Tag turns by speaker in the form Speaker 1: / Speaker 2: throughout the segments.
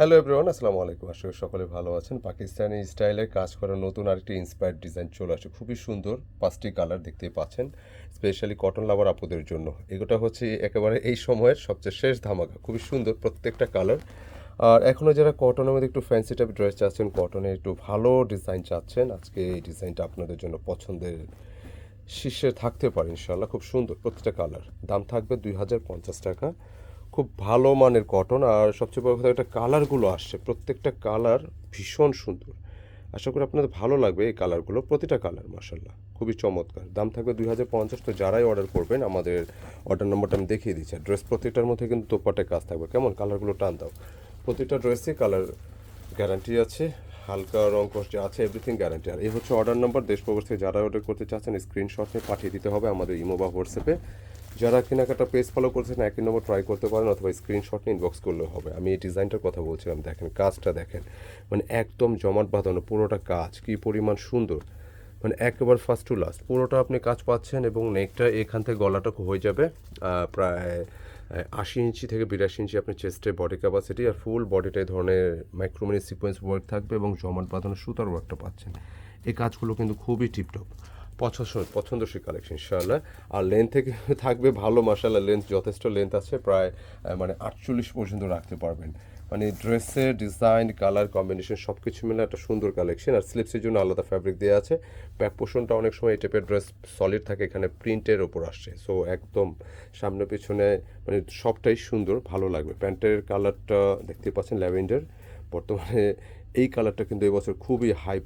Speaker 1: Hello everyone আসসালামু আলাইকুম আশা করি সকলে ভালো আছেন। পাকিস্তানি স্টাইলে কাজ করা নতুন আরেকটি ইন্সপায়ার্ড ডিজাইন চলে আসে খুবই সুন্দর পাঁচটি কালার দেখতেই পাচ্ছেন স্পেশালি কটন লাভার আপুদের জন্য। এগুলো হচ্ছে একেবারে এই সময়ের সবচেয়ে শেষ ধামাকা। খুবই সুন্দর প্রত্যেকটা কালার আর এখনও যারা কটনের মধ্যে একটু ফ্যান্সি টাইপ ড্রেস চাচ্ছেন কটনের একটু ভালো ডিজাইন চাচ্ছেন, আজকে এই ডিজাইনটা আপনাদের জন্য পছন্দের শীর্ষে থাকতে পারে ইনশাল্লাহ খুব সুন্দর প্রতিটা কালার দাম থাকবে দুই হাজার পঞ্চাশ টাকা। খুব ভালো মানের কটন আর সবচেয়ে বড় কথা একটা কালারগুলো আসছে। প্রত্যেকটা কালার ভীষণ সুন্দর। আশা করি আপনাদের ভালো লাগবে এই কালারগুলো, প্রতিটা কালার মাসাল্লাহ খুবই চমৎকার। দাম থাকবে দুই হাজার পঞ্চাশ, তো যারাই অর্ডার করবেন, আমাদের অর্ডার নম্বরটা আমি দেখিয়ে দিচ্ছি। ড্রেস প্রতিটার মধ্যে কিন্তু দোপাটে কাজ থাকবে। কেমন? কালারগুলো টান দাও। প্রতিটা ড্রেসে কালার গ্যারান্টি আছে। হালকা রং কষ্ট আছে এভরিথিং গ্যারান্টি আর এই হচ্ছে অর্ডার নাম্বার দেশ প্রবাস থেকে যারা অর্ডার করতে চাচ্ছেন স্ক্রিনশট নিয়ে পাঠিয়ে দিতে হবে আমাদের ইমো বা হোয়াটসঅ্যাপে যারা কেনাকাটা পেজ ফলো করছেন, একই নম্বর ট্রাই করতে পারেন অথবা স্ক্রিনশট নিয়ে ইনবক্স করলেও হবে। আমি এই ডিজাইনটার কথা বলছিলাম, দেখেন, কাজটা দেখেন। মানে একদম জমাট বাঁধানো পুরোটা কাজ, কি পরিমাণ সুন্দর। মানে একেবারে ফার্স্ট টু লাস্ট পুরোটা আপনি কাজ পাচ্ছেন এবং নেকটা এখান থেকে গলাটা হয়ে যাবে প্রায় আশি ইঞ্চি থেকে বিরাশি ইঞ্চি আপনার চেস্টে বডি ক্যাপাসিটি আর ফুল বডিটা এই ধরনের মাইক্রোমিনি সিকোয়েন্স ওয়ার্ক থাকবে এবং জমাট বাঁধানো সুতার ওয়ার্কটা পাচ্ছেন। এই কাজগুলো কিন্তু খুবই টিপটপ পছন্দ, পছন্দসই কালেকশন ইনশাআল্লাহ। আর লেন্থ থেকে থাকবে ভালো মাসাল্লাহ লেন্থ যথেষ্ট লেন্থ আছে, প্রায় মানে আটচল্লিশ পর্যন্ত রাখতে পারবেন। মানে ড্রেসের ডিজাইন কালার কম্বিনেশন সব কিছু মিলে একটা সুন্দর কালেকশন আর স্লিপসের জন্য আলাদা ফ্যাব্রিক দেওয়া আছে। ব্যাক পোর্শনটা অনেক সময় এই টাইপের ড্রেস সলিড থাকে, এখানে প্রিন্টের ওপর আসছে। সো একদম সামনে পিছনে মানে সবটাই সুন্দর, ভালো লাগবে। প্যান্টের কালারটা দেখতে পাচ্ছেন ল্যাভেন্ডার বর্তমানে এই কালারটা কিন্তু এবছর খুবই হাইপ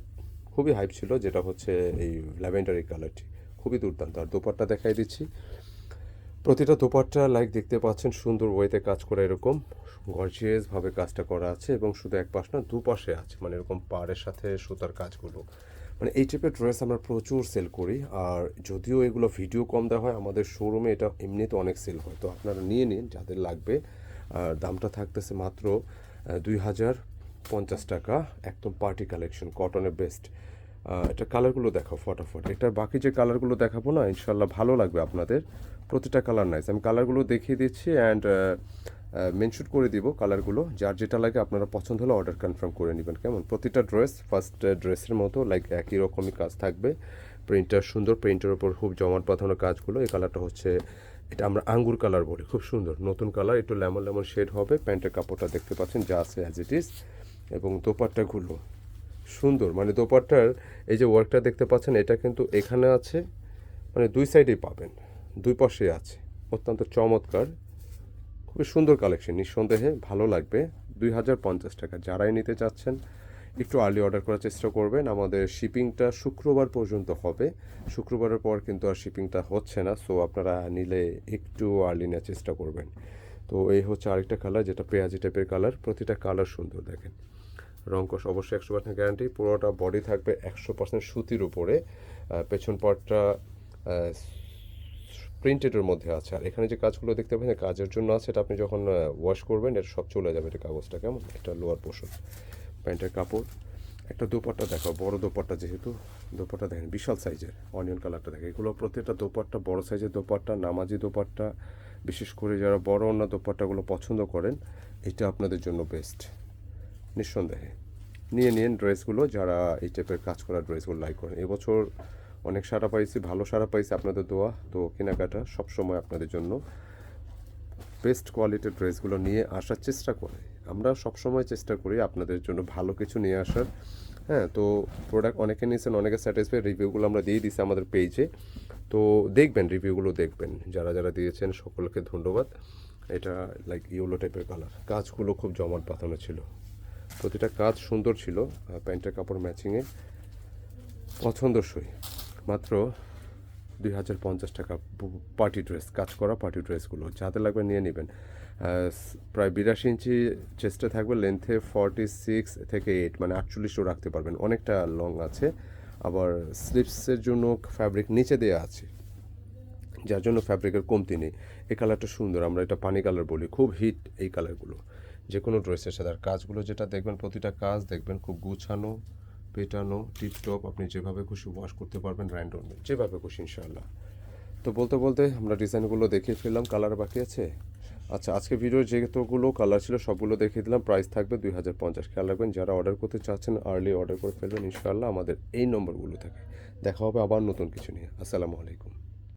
Speaker 1: খুবই হাইপ ছিল, যেটা হচ্ছে এই ল্যাভেন্ডার এই কালারটি খুবই দুর্দান্ত। আর দোপাট্টা দেখাই দিচ্ছি। প্রতিটা দোপাট্টা লাইক দেখতে পাচ্ছেন, সুন্দর ওয়েতে কাজ করা এরকম। গর্জিয়াসভাবে কাজটা করা আছে এবং শুধু এক পাশ না, দুপাশে আছে মানে এরকম পাড়ের সাথে সুতার কাজগুলো। মানে এই টাইপের ড্রেস আমরা প্রচুর সেল করি, আর যদিও এগুলো ভিডিও কম দেওয়া হয়, আমাদের শোরুমে এটা এমনিতে অনেক সেল হয়। তো আপনারা নিয়ে নিন, যাদের লাগবে। আর দামটা থাকতেছে মাত্র দুই হাজার পঞ্চাশ টাকা, একদম পার্টি কালেকশন কটনের বেস্ট এটা কালারগুলো দেখো ফটাফট। এটার বাকি যে কালারগুলো দেখাবো না ইনশাল্লাহ ভালো লাগবে আপনাদের। প্রতিটা কালার নাইস আমি কালারগুলো দেখিয়ে দিচ্ছি অ্যান্ড মেনশুট করে দিব কালারগুলো যার যেটা লাগে আপনারা পছন্দ হলে অর্ডার কনফার্ম করে নেবেন। কেমন? প্রতিটা ড্রেস ফার্স্ট ড্রেসের মতো লাইক একই রকমই কাজ থাকবে। প্রিন্টার সুন্দর প্রিন্টের ওপর খুব জমাট পাঠানো কাজগুলো। এই কালারটা হচ্ছে, এটা আমরা আঙ্গুর কালার বলি, খুব সুন্দর। নতুন কালার একটু লেমন লেমন শেড হবে। প্যান্টের কাপড়টা দেখতে পাচ্ছেন যা আছে অ্যাজ ইট ইজ এবং দোপাট্টাগুলো সুন্দর। মানে দোপাট্টার এই যে ওয়ার্কটা দেখতে পাচ্ছেন, এটা কিন্তু এখানে আছে। মানে দুই সাইডেই পাবেন, দুই পাশে আছে। অত্যন্ত চমৎকার। খুবই সুন্দর কালেকশন নিঃসন্দেহে ভালো লাগবে। দুই হাজার পঞ্চাশ টাকা। যারাই নিতে চাচ্ছেন, একটু আর্লি অর্ডার করার চেষ্টা করবেন। আমাদের শিপিংটা শুক্রবার পর্যন্ত হবে। শুক্রবারের পর কিন্তু আর শিপিংটা হচ্ছে না সো আপনারা নিলে একটু আর্লি নেওয়ার চেষ্টা করবেন। তো এই হচ্ছে আরেকটা কালার যেটা পেঁয়াজি টাইপের কালার প্রতিটা কালার সুন্দর দেখেন। রঙ্কশ অবশ্যই একশো পার্সেন্ট গ্যারান্টি পুরোটা বডি থাকবে একশো পার্সেন্ট সুতির উপরে। পেছন পার্টটা প্রিন্টেডের মধ্যে আছে। আর এখানে যে কাজগুলো দেখতে পাচ্ছেন, কাজের জন্য আছে, এটা আপনি যখন ওয়াশ করবেন, এটা সব চলে যাবে, এটা কাগজটা কেমন? এটা লোয়ার পোর্শন প্যান্টের কাপড়। একটা দোপাট্টা দেখো বড় দোপাট্টা যেহেতু। দোপাট্টা দেখেন, বিশাল সাইজের অনিয়ন কালারটা দেখে এগুলো প্রত্যেকটা দোপাট্টা, বড় সাইজের দোপাট্টা, নামাজি দোপাট্টা, বিশেষ করে যারা বড় অন্য দোপাট্টাগুলো পছন্দ করেন, এটা আপনাদের জন্য বেস্ট নিঃসন্দেহে। নিয়ে নিন ড্রেসগুলো যারা এই টাইপের কাজ করা ড্রেসগুলো লাইক করেন। এবছর অনেক সারা পাইছি, ভালো সারা পাইছি আপনাদের দোয়া। তো কেনাকাটা সবসময় আপনাদের জন্য বেস্ট কোয়ালিটির ড্রেসগুলো নিয়ে আসার চেষ্টা করে। আমরা সবসময় চেষ্টা করি আপনাদের জন্য ভালো কিছু নিয়ে আসার। হ্যাঁ তো প্রোডাক্ট অনেকে নিয়েছেন, অনেকে স্যাটিসফাই রিভিউগুলো আমরা দিয়ে দিছি আমাদের পেজে তো দেখবেন রিভিউগুলো দেখবেন। যারা যারা দিয়েছেন, সকলকে ধন্যবাদ। এটা লাইক ইয়েলো টাইপের কালার কাজগুলো খুব জমাট পাতানো ছিল। প্রতিটা কাজ সুন্দর ছিল প্যান্টের কাপড় ম্যাচিংয়ে পছন্দসই মাত্র দুই হাজার পঞ্চাশ টাকা পার্টি ড্রেস, কাজ করা পার্টি ড্রেসগুলো। যাতে লাগবে নিয়ে নেবেন। প্রায় বিরাশি ইঞ্চি চেস্টে থাকবে, লেন্থে ফর্টি সিক্স থেকে এইট মানে আটচল্লিশও রাখতে পারবেন। অনেকটা লং আছে, আবার স্লিপসের জন্য ফ্যাব্রিক নিচে দেওয়া আছে, যার জন্য ফ্যাব্রিকের কমতি নেই। এই কালারটা সুন্দর, আমরা এটা পানি কালার বলি, খুব হিট এই কালারগুলো। যে কোনো ড্রেসের সাথে। আর কাজগুলো যেটা দেখবেন, প্রতিটা কাজ দেখবেন খুব গুছানো, পেটানো টিপটপ আপনি যেভাবে খুশি ওয়াশ করতে পারবেন র্যান্ডম যেভাবে খুশি ইনশাআল্লাহ। তো বলতে বলতে আমরা ডিজাইনগুলো দেখিয়ে ফেললাম কালার বাকি আছে? আচ্ছা আজকে ভিডিওর যেগুলো কালার ছিল, সবগুলো দেখিয়ে দিলাম প্রাইস থাকবে দুই হাজার পঞ্চাশ। খেয়াল রাখবেন, যারা অর্ডার করতে চাচ্ছেন আর্লি অর্ডার করে ফেলবেন, ইনশাআল্লাহ আমাদের এই নম্বরগুলো থেকে। দেখা হবে আবার নতুন কিছু নিয়ে। আসসালামু আলাইকুম।